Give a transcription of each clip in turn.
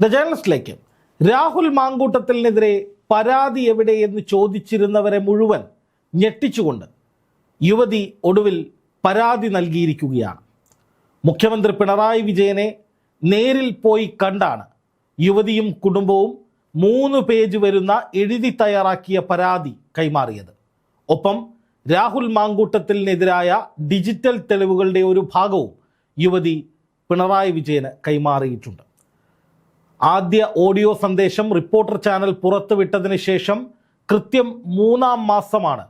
The ജേണലിസ്റ്റിലേക്ക് Rahul മാങ്കൂട്ടത്തിനെതിരെ പരാതി എവിടെയെന്ന് ചോദിച്ചിരുന്നവരെ മുഴുവൻ ഞെട്ടിച്ചുകൊണ്ട് യുവതി ഒടുവിൽ പരാതി നൽകിയിരിക്കുകയാണ്. മുഖ്യമന്ത്രി പിണറായി വിജയനെ നേരിൽ പോയി കണ്ടാണ് യുവതിയും കുടുംബവും മൂന്ന് പേജ് വരുന്ന എഴുതി തയ്യാറാക്കിയ പരാതി കൈമാറിയത്. ഒപ്പം രാഹുൽ മാങ്കൂട്ടത്തിനെതിരായ ഡിജിറ്റൽ തെളിവുകളുടെ ഒരു ഭാഗവും യുവതി പിണറായി വിജയന് കൈമാറിയിട്ടുണ്ട്. ആദ്യ ഓഡിയോ സന്ദേശം റിപ്പോർട്ടർ ചാനൽ പുറത്തുവിട്ടതിന് ശേഷം കൃത്യം മൂന്നാം മാസമാണ്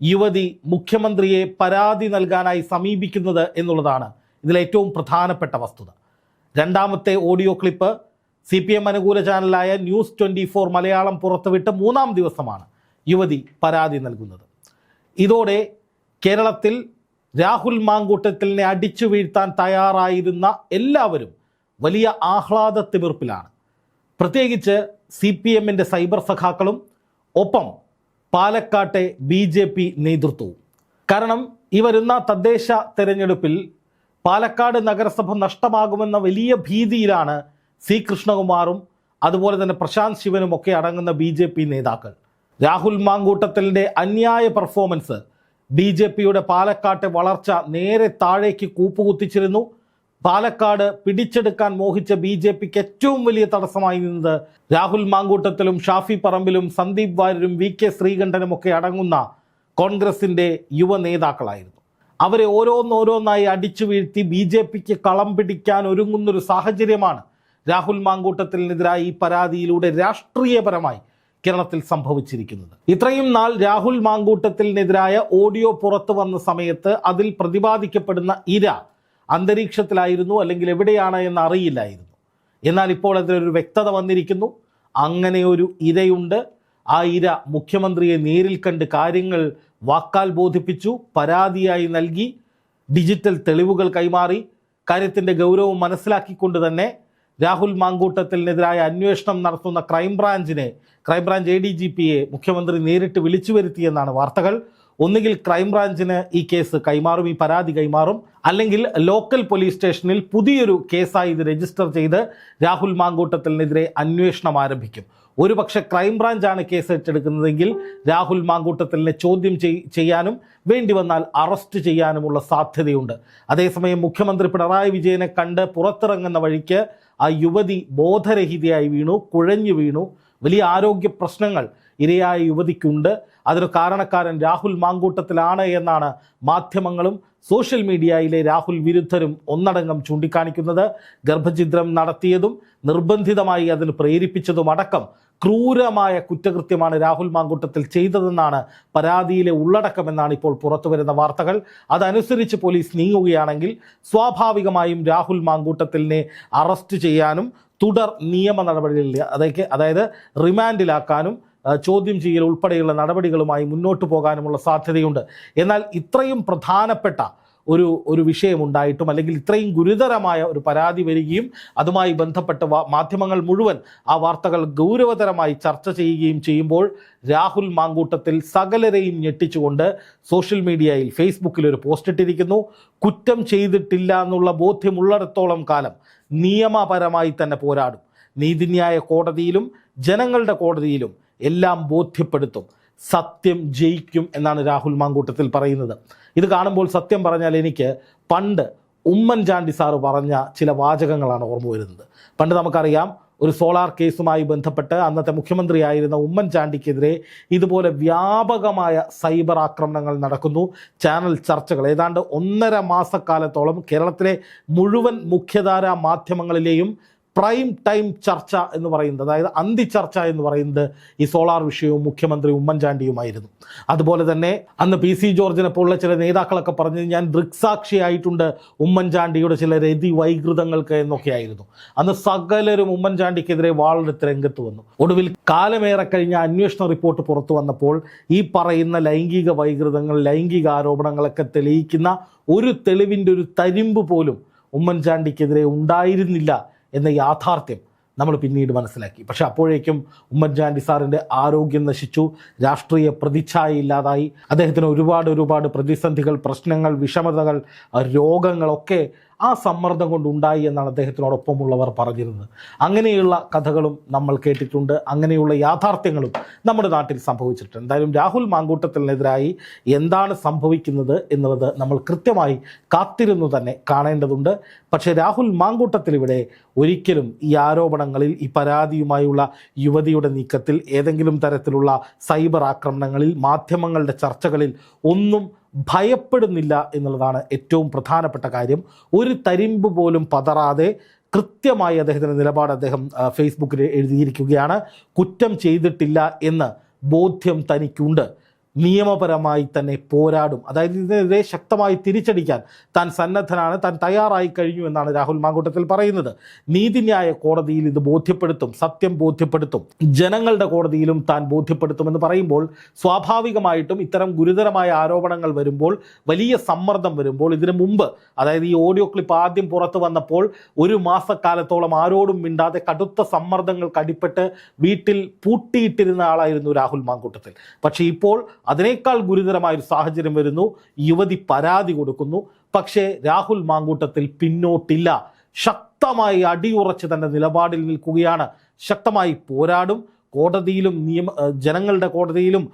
യുവതി മുഖ്യമന്ത്രിയെ പരാതി നൽകാനായി സമീപിക്കുന്നത് എന്നുള്ളതാണ് ഇതിലേറ്റവും പ്രധാനപ്പെട്ട വസ്തുത. രണ്ടാമത്തെ audio clip C P M അനുകൂല ചാനലായ ന്യൂസ് ട്വന്റി ഫോർ മലയാളം പുറത്തുവിട്ട് മൂന്നാം ദിവസമാണ് യുവതി പരാതി നൽകുന്നത്. ഇതോടെ കേരളത്തിൽ രാഹുൽ മാങ്കൂട്ടത്തിലിനെ അടിച്ചു വീഴ്ത്താൻ തയ്യാറായിരുന്ന എല്ലാവരും വലിയ ആഹ്ലാദ തിമിർപ്പിലാണ് പ്രത്യേകിച്ച് സി പി എമ്മിന്റെ സൈബർ സഖാക്കളും ഒപ്പം പാലക്കാട്ടെ ബി ജെ പി നേതൃത്വവും. കാരണം ഈ വരുന്ന തദ്ദേശ തെരഞ്ഞെടുപ്പിൽ പാലക്കാട് നഗരസഭ നഷ്ടമാകുമെന്ന വലിയ ഭീതിയിലാണ് സി കൃഷ്ണകുമാറും അതുപോലെ തന്നെ പ്രശാന്ത് ശിവനും ഒക്കെ അടങ്ങുന്ന ബി ജെ പി നേതാക്കൾ. രാഹുൽ മാങ്കൂട്ടത്തലിന്റെ അന്യായ പെർഫോമൻസ് ബി ജെ പിയുടെ പാലക്കാട്ടെ വളർച്ച നേരെ താഴേക്ക് കൂപ്പുകുത്തിച്ചിരുന്നു. പാലക്കാട് പിടിച്ചെടുക്കാൻ മോഹിച്ച ബി ജെ പിക്ക് ഏറ്റവും വലിയ തടസ്സമായി നിന്നത് രാഹുൽ മാങ്കൂട്ടത്തിലും ഷാഫി പറമ്പിലും സന്ദീപ് വാര്യരും വി കെ ശ്രീകണ്ഠനും ഒക്കെ അടങ്ങുന്ന കോൺഗ്രസിന്റെ യുവ നേതാക്കളായിരുന്നു. അവരെ ഓരോന്നോരോന്നായി അടിച്ചു വീഴ്ത്തി ബി ജെ പിക്ക് കളം പിടിക്കാൻ ഒരുങ്ങുന്നൊരു സാഹചര്യമാണ് രാഹുൽ മാങ്കൂട്ടത്തിനെതിരായി ഈ പരാതിയിലൂടെ രാഷ്ട്രീയപരമായി കേരളത്തിൽ സംഭവിച്ചിരിക്കുന്നത്. ഇത്രയും നാൾ രാഹുൽ മാങ്കൂട്ടത്തിനെതിരായ ഓഡിയോ പുറത്തു വന്ന സമയത്ത് അതിൽ പ്രതിപാദിക്കപ്പെടുന്ന ഇര അന്തരീക്ഷത്തിലായിരുന്നു അല്ലെങ്കിൽ എവിടെയാണ് എന്ന് അറിയില്ലായിരുന്നു. എന്നാൽ ഇപ്പോൾ അതിലൊരു വ്യക്തത വന്നിരിക്കുന്നു. അങ്ങനെ ഒരു ഇരയുണ്ട്. ആ ഇര മുഖ്യമന്ത്രിയെ നേരിൽ കണ്ട് കാര്യങ്ങൾ വാക്കാൽ ബോധിപ്പിച്ചു പരാതിയായി നൽകി ഡിജിറ്റൽ തെളിവുകൾ കൈമാറി കാര്യത്തിന്റെ ഗൗരവം മനസ്സിലാക്കിക്കൊണ്ട് തന്നെ രാഹുൽ മാങ്കൂട്ടത്തിനെതിരായ അന്വേഷണം നടത്തുന്ന ക്രൈംബ്രാഞ്ചിനെ crime branch A D G പിയെ മുഖ്യമന്ത്രി നേരിട്ട് വിളിച്ചു വരുത്തിയെന്നാണ് വാർത്തകൾ. ഒന്നുകിൽ ക്രൈംബ്രാഞ്ചിന് ഈ കേസ് കൈമാറും ഈ പരാതി കൈമാറും. അല്ലെങ്കിൽ ലോക്കൽ പോലീസ് സ്റ്റേഷനിൽ പുതിയൊരു കേസായി ഇത് രജിസ്റ്റർ ചെയ്ത് രാഹുൽ മാങ്കൂട്ടത്തിനെതിരെ അന്വേഷണം ആരംഭിക്കും. ഒരു പക്ഷേ ക്രൈംബ്രാഞ്ചാണ് കേസ് ഏറ്റെടുക്കുന്നതെങ്കിൽ രാഹുൽ മാങ്കൂട്ടത്തലിനെ ചോദ്യം ചെയ്യാനും വേണ്ടി വന്നാൽ അറസ്റ്റ് ചെയ്യാനുമുള്ള സാധ്യതയുണ്ട്. അതേസമയം മുഖ്യമന്ത്രി പിണറായി വിജയനെ കണ്ട് പുറത്തിറങ്ങുന്ന വഴിക്ക് ആ യുവതി ബോധരഹിതയായി വീണു കുഴഞ്ഞു വീണു. വലിയ ആരോഗ്യ പ്രശ്നങ്ങൾ ഇരയായ യുവതിക്കുണ്ട്. അതിന് കാരണക്കാരൻ രാഹുൽ മാങ്കൂട്ടത്തിലാണ് എന്നാണ് മാധ്യമങ്ങളും സോഷ്യൽ മീഡിയയിലെ രാഹുൽ വിരുദ്ധരും ഒന്നടങ്കം ചൂണ്ടിക്കാണിക്കുന്നത്. ഗർഭഛിദ്രം നടത്തിയതും നിർബന്ധിതമായി അതിന് പ്രേരിപ്പിച്ചതും അടക്കം ക്രൂരമായ കുറ്റകൃത്യമാണ് രാഹുൽ മാങ്കൂട്ടത്തിൽ ചെയ്തതെന്നാണ് പരാതിയിലെ ഉള്ളടക്കമെന്നാണ് ഇപ്പോൾ പുറത്തുവരുന്ന വാർത്തകൾ. അതനുസരിച്ച് പോലീസ് നീങ്ങുകയാണെങ്കിൽ സ്വാഭാവികമായും രാഹുൽ മാങ്കൂട്ടത്തിലിനെ അറസ്റ്റ് ചെയ്യാനും തുടർ നിയമ നടപടികളിൽ അതായത് റിമാൻഡിലാക്കാനും ചോദ്യം ചെയ്യൽ ഉൾപ്പെടെയുള്ള നടപടികളുമായി മുന്നോട്ട് പോകാനുമുള്ള സാധ്യതയുണ്ട്. എന്നാൽ ഇത്രയും പ്രധാനപ്പെട്ട ഒരു ഒരു വിഷയമുണ്ടായിട്ടും അല്ലെങ്കിൽ ഇത്രയും ഗുരുതരമായ ഒരു പരാതി വരികയും അതുമായി ബന്ധപ്പെട്ട മാധ്യമങ്ങൾ മുഴുവൻ ആ വാർത്തകൾ ഗൗരവതരമായി ചർച്ച ചെയ്യുകയും ചെയ്യുമ്പോൾ രാഹുൽ മാങ്കൂട്ടത്തിൽ സകലരെയും ഞെട്ടിച്ചുകൊണ്ട് സോഷ്യൽ മീഡിയയിൽ ഫേസ്ബുക്കിൽ ഒരു പോസ്റ്റ് ഇട്ടിരിക്കുന്നു. കുറ്റം ചെയ്തിട്ടില്ല എന്നുള്ള ബോധ്യമുള്ളിടത്തോളം കാലം നിയമപരമായി തന്നെ പോരാടും. നീതിന്യായ കോടതിയിലും ജനങ്ങളുടെ കോടതിയിലും എല്ലാം ബോധ്യപ്പെടുത്തും. സത്യം ജയിക്കും എന്നാണ് രാഹുൽ മാങ്കൂട്ടത്തിൽ പറയുന്നത്. ഇത് കാണുമ്പോൾ സത്യം പറഞ്ഞാൽ എനിക്ക് പണ്ട് ഉമ്മൻചാണ്ടി സാറ് പറഞ്ഞ ചില വാചകങ്ങളാണ് ഓർമ്മ വരുന്നത്. പണ്ട് നമുക്കറിയാം ഒരു സോളാർ കേസുമായി ബന്ധപ്പെട്ട് അന്നത്തെ മുഖ്യമന്ത്രിയായിരുന്ന ഉമ്മൻചാണ്ടിക്കെതിരെ ഇതുപോലെ വ്യാപകമായ സൈബർ ആക്രമണങ്ങൾ നടക്കുന്നു. ചാനൽ ചർച്ചകൾ ഏതാണ്ട് ഒന്നര മാസക്കാലത്തോളം കേരളത്തിലെ മുഴുവൻ മുഖ്യധാരാ മാധ്യമങ്ങളിലെയും പ്രൈം ടൈം ചർച്ച എന്ന് പറയുന്നത് അതായത് അന്തി ചർച്ച എന്ന് പറയുന്നത് ഈ സോളാർ വിഷയവും മുഖ്യമന്ത്രി ഉമ്മൻചാണ്ടിയുമായിരുന്നു. അതുപോലെ തന്നെ അന്ന് പി സി ജോർജിനെ പോലുള്ള ചില നേതാക്കളൊക്കെ പറഞ്ഞ് ഞാൻ ദൃക്സാക്ഷിയായിട്ടുണ്ട് ഉമ്മൻചാണ്ടിയുടെ ചില രതി വൈകൃതങ്ങൾക്ക് എന്നൊക്കെയായിരുന്നു. അന്ന് സകലരും ഉമ്മൻചാണ്ടിക്കെതിരെ വാളെടുത്ത് രംഗത്ത് വന്നു. ഒടുവിൽ കാലമേറെ കഴിഞ്ഞ അന്വേഷണ റിപ്പോർട്ട് പുറത്തു വന്നപ്പോൾ ഈ പറയുന്ന ലൈംഗിക വൈകൃതങ്ങൾ ലൈംഗിക ആരോപണങ്ങളൊക്കെ തെളിയിക്കുന്ന ഒരു തെളിവിന്റെ ഒരു തരിമ്പ് പോലും ഉമ്മൻചാണ്ടിക്കെതിരെ ഉണ്ടായിരുന്നില്ല എന്ന യാഥാർത്ഥ്യം നമ്മൾ പിന്നീട് മനസ്സിലാക്കി. പക്ഷെ അപ്പോഴേക്കും ഉമ്മൻചാണ്ടി സാറിന്റെ ആരോഗ്യം നശിച്ചു രാഷ്ട്രീയ പ്രതിച്ഛായ ഇല്ലാതായി അദ്ദേഹത്തിന് ഒരുപാട് ഒരുപാട് പ്രതിസന്ധികൾ പ്രശ്നങ്ങൾ വിഷമതകൾ രോഗങ്ങളൊക്കെ ആ സമ്മർദ്ദം കൊണ്ട് ഉണ്ടായി എന്നാണ് അദ്ദേഹത്തിനോടൊപ്പമുള്ളവർ പറഞ്ഞിരുന്നത്. അങ്ങനെയുള്ള കഥകളും നമ്മൾ കേട്ടിട്ടുണ്ട്. അങ്ങനെയുള്ള യാഥാർത്ഥ്യങ്ങളും നമ്മുടെ നാട്ടിൽ സംഭവിച്ചിട്ടുണ്ട്. എന്തായാലും രാഹുൽ മാങ്കൂട്ടത്തിനെതിരായി എന്താണ് സംഭവിക്കുന്നത് എന്നുള്ളത് നമ്മൾ കൃത്യമായി കാത്തിരുന്നു തന്നെ കാണേണ്ടതുണ്ട്. പക്ഷേ രാഹുൽ മാങ്കൂട്ടത്തിൽ ഇവിടെ ഒരിക്കലും ഈ ആരോപണങ്ങളിൽ ഈ പരാതിയുമായുള്ള യുവതിയുടെ നീക്കത്തിൽ ഏതെങ്കിലും തരത്തിലുള്ള സൈബർ ആക്രമണങ്ങളിൽ മാധ്യമങ്ങളുടെ ചർച്ചകളിൽ ഒന്നും ഭയപ്പെടുന്നില്ല എന്നുള്ളതാണ് ഏറ്റവും പ്രധാനപ്പെട്ട കാര്യം. ഒരു തരിമ്പ് പോലും പതറാതെ കൃത്യമായി അദ്ദേഹത്തിന്റെ നിലപാട് അദ്ദേഹം ഫേസ്ബുക്കിൽ എഴുതിയിരിക്കുകയാണ്. കുറ്റം ചെയ്തിട്ടില്ല എന്ന് ബോധ്യം തനിക്കുണ്ട്. നിയമപരമായി തന്നെ പോരാടും. അതായത് ഇതിനെതിരെ ശക്തമായി തിരിച്ചടിക്കാൻ താൻ സന്നദ്ധനാണ് താൻ തയ്യാറായി കഴിഞ്ഞു എന്നാണ് രാഹുൽ മാങ്കൂട്ടത്തിൽ പറയുന്നത്. നീതിന്യായ കോടതിയിൽ ഇത് ബോധ്യപ്പെടുത്തും സത്യം ബോധ്യപ്പെടുത്തും. ജനങ്ങളുടെ കോടതിയിലും താൻ ബോധ്യപ്പെടുത്തുമെന്ന് പറയുമ്പോൾ സ്വാഭാവികമായിട്ടും ഇത്തരം ഗുരുതരമായ ആരോപണങ്ങൾ വരുമ്പോൾ വലിയ സമ്മർദ്ദം വരുമ്പോൾ ഇതിനു മുമ്പ് അതായത് ഈ ഓഡിയോ ക്ലിപ്പ് ആദ്യം പുറത്തു വന്നപ്പോൾ ഒരു മാസക്കാലത്തോളം ആരോടും മിണ്ടാതെ കടുത്ത സമ്മർദ്ദങ്ങൾക്ക് അടിപ്പെട്ട് വീട്ടിൽ പൂട്ടിയിട്ടിരുന്ന ആളായിരുന്നു രാഹുൽ മാങ്കൂട്ടത്തിൽ. പക്ഷേ ഇപ്പോൾ അതിനേക്കാൾ ഗുരുതരമായ ഒരു സാഹചര്യം വരുന്നു. യുവതി പരാതി കൊടുക്കുന്നു. പക്ഷേ രാഹുൽ മാങ്കൂട്ടത്തിൽ പിന്നോട്ടില്ല. ശക്തമായി അടിയുറച്ച് തന്റെ നിലപാടിൽ നിൽക്കുകയാണ്. ശക്തമായി പോരാടും. കോടതിയിലും നിയമ ജനങ്ങളുടെ കോടതിയിലും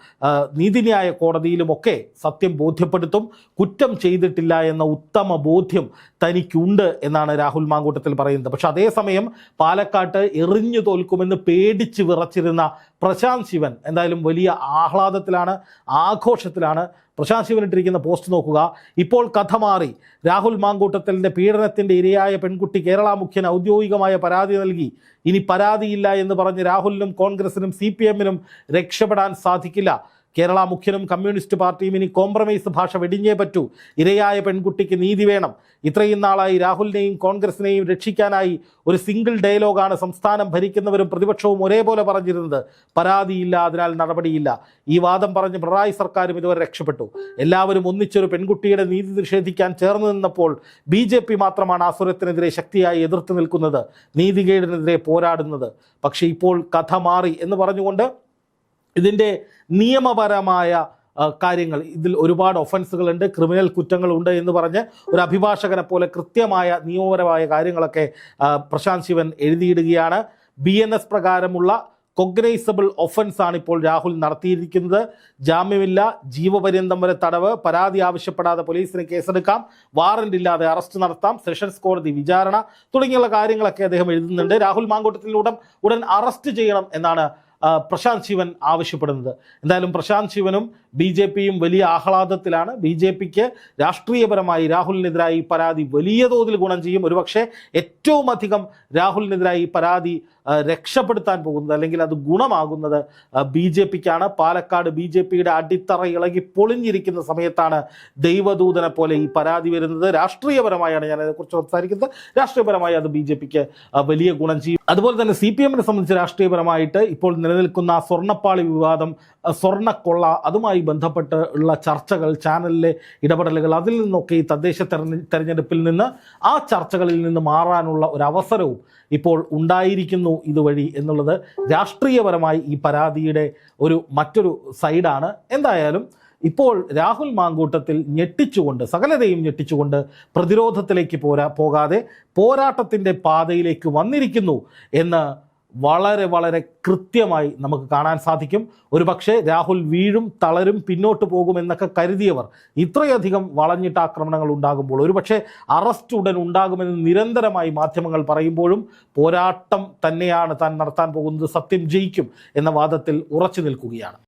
നീതിന്യായ കോടതിയിലും ഒക്കെ സത്യം ബോധ്യപ്പെടുത്തും കുറ്റം ചെയ്തിട്ടില്ല എന്ന ഉത്തമ ബോധ്യം തനിക്കുണ്ട് എന്നാണ് രാഹുൽ മാങ്കൂട്ടത്തിൽ പറയുന്നത്. പക്ഷെ അതേസമയം പാലക്കാട്ട് എറിഞ്ഞു തോൽക്കുമെന്ന് പേടിച്ച് വിറച്ചിരുന്ന പ്രശാന്ത് ശിവൻ എന്തായാലും വലിയ ആഹ്ലാദത്തിലാണ് ആഘോഷത്തിലാണ് പ്രശാന്ത് ശിവനിട്ടിരിക്കുന്ന പോസ്റ്റ് നോക്കുക. ഇപ്പോൾ കഥ മാറി. രാഹുൽ മാങ്കൂട്ടത്തലിന്റെ പീഡനത്തിന്റെ ഇരയായ പെൺകുട്ടി കേരള മുഖ്യൻ ഔദ്യോഗികമായ പരാതി നൽകി. ഇനി പരാതിയില്ല എന്ന് പറഞ്ഞ് രാഹുലിനും കോൺഗ്രസിനും സി രക്ഷപ്പെടാൻ സാധിക്കില്ല. കേരള മുഖ്യനും കമ്മ്യൂണിസ്റ്റ് പാർട്ടിയും ഇനി കോംപ്രമൈസ് ഭാഷ വെടിഞ്ഞേ പറ്റൂ. ഇരയായ പെൺകുട്ടിക്ക് നീതി വേണം. ഇത്രയും നാളായി രാഹുലിനെയും കോൺഗ്രസിനെയും രക്ഷിക്കാനായി ഒരു സിംഗിൾ ഡയലോഗാണ് സംസ്ഥാനം ഭരിക്കുന്നവരും പ്രതിപക്ഷവും ഒരേപോലെ പറഞ്ഞിരുന്നത്. പരാതിയില്ല അതിനാൽ നടപടിയില്ല. ഈ വാദം പറഞ്ഞ് പിണറായി സർക്കാരും ഇതുവരെ രക്ഷപ്പെട്ടു. എല്ലാവരും ഒന്നിച്ചൊരു പെൺകുട്ടിയുടെ നീതി നിഷേധിക്കാൻ ചേർന്ന് നിന്നപ്പോൾ ബി മാത്രമാണ് ആസുരത്തിനെതിരെ ശക്തിയായി എതിർത്ത് നിൽക്കുന്നത് നീതികേടിനെതിരെ പോരാടുന്നത്. പക്ഷേ ഇപ്പോൾ കഥ മാറി എന്ന് പറഞ്ഞുകൊണ്ട് ഇതിന്റെ നിയമപരമായ കാര്യങ്ങൾ. ഇതിൽ ഒരുപാട് ഒഫൻസുകളുണ്ട് ക്രിമിനൽ കുറ്റങ്ങളുണ്ട് എന്ന് പറഞ്ഞ് ഒരു അഭിഭാഷകനെ പോലെ കൃത്യമായ നിയമപരമായ കാര്യങ്ങളൊക്കെ പ്രശാന്ത് ശിവൻ എഴുതിയിടുകയാണ്. ബി എൻ എസ് പ്രകാരമുള്ള കൊഗ്നൈസബിൾ ഒഫൻസ് ആണ് ഇപ്പോൾ രാഹുൽ നടത്തിയിരിക്കുന്നത്. ജാമ്യമില്ല ജീവപര്യന്തം വരെ തടവ് പരാതി ആവശ്യപ്പെടാതെ പോലീസിന് കേസെടുക്കാം വാറന്റ് ഇല്ലാതെ അറസ്റ്റ് നടത്താം സെഷൻസ് കോടതി വിചാരണ തുടങ്ങിയുള്ള കാര്യങ്ങളൊക്കെ അദ്ദേഹം എഴുതുന്നുണ്ട്. രാഹുൽ മാങ്കോട്ടത്തിലൂടെ ഉടൻ അറസ്റ്റ് ചെയ്യണം എന്നാണ് പ്രശാന്ത് ശിവൻ ആവശ്യപ്പെടുന്നത്. എന്തായാലും പ്രശാന്ത് ശിവനും ബി ജെ പിയും വലിയ ആഹ്ലാദത്തിലാണ്. ബി ജെ പിക്ക് രാഷ്ട്രീയപരമായി രാഹുലിനെതിരായി പരാതി വലിയ തോതിൽ ഗുണം ചെയ്യും. ഒരുപക്ഷെ ഏറ്റവും അധികം രാഹുലിനെതിരായി പരാതി രക്ഷപ്പെടുത്താൻ പോകുന്നത് അല്ലെങ്കിൽ അത് ഗുണമാകുന്നത് ബി ജെ പിക്കാണ്. പാലക്കാട് ബി ജെ പിയുടെ അടിത്തറ ഇളകി പൊളിഞ്ഞിരിക്കുന്ന സമയത്താണ് ദൈവദൂതനെ പോലെ ഈ പരാതി വരുന്നത്. രാഷ്ട്രീയപരമായാണ് ഞാൻ അതിനെക്കുറിച്ച് സംസാരിക്കുന്നത്. രാഷ്ട്രീയപരമായി അത് ബി ജെ പിക്ക് വലിയ ഗുണം ചെയ്യും. അതുപോലെ തന്നെ സി പി എമ്മിനെ സംബന്ധിച്ച് രാഷ്ട്രീയപരമായിട്ട് ഇപ്പോൾ നിലനിൽക്കുന്ന സ്വർണപ്പാളി വിവാദം സ്വർണക്കൊള്ള അതുമായി ബന്ധപ്പെട്ട് ഉള്ള ചർച്ചകൾ ചാനലിലെ ഇടപെടലുകൾ അതിൽ നിന്നൊക്കെ ഈ തദ്ദേശ തെരഞ്ഞെ തെരഞ്ഞെടുപ്പിൽ നിന്ന് ആ ചർച്ചകളിൽ നിന്ന് മാറാനുള്ള ഒരു അവസരവും ഇപ്പോൾ ഉണ്ടായിരിക്കുന്നു ഇതുവഴി എന്നുള്ളത് രാഷ്ട്രീയപരമായി ഈ പരാതിയുടെ ഒരു മറ്റൊരു സൈഡാണ്. എന്തായാലും ഇപ്പോൾ രാഹുൽ മാങ്കൂട്ടത്തിൽ ഞെട്ടിച്ചുകൊണ്ട് സകലതയും ഞെട്ടിച്ചുകൊണ്ട് പ്രതിരോധത്തിലേക്ക് പോരാ പോകാതെ പോരാട്ടത്തിന്റെ പാതയിലേക്ക് വന്നിരിക്കുന്നു എന്ന് വളരെ വളരെ കൃത്യമായി നമുക്ക് കാണാൻ സാധിക്കും. ഒരുപക്ഷെ രാഹുൽ വീഴും തളരും പിന്നോട്ട് പോകുമെന്നൊക്കെ കരുതിയവർ ഇത്രയധികം വളഞ്ഞിട്ട് ആക്രമണങ്ങൾ ഉണ്ടാകുമ്പോൾ ഒരുപക്ഷെ അറസ്റ്റ് ഉടൻ ഉണ്ടാകുമെന്ന് നിരന്തരമായി മാധ്യമങ്ങൾ പറയുമ്പോഴും പോരാട്ടം തന്നെയാണ് താൻ നടത്താൻ പോകുന്നത് സത്യം ജയിക്കും എന്ന വാദത്തിൽ ഉറച്ചു നിൽക്കുകയാണ്.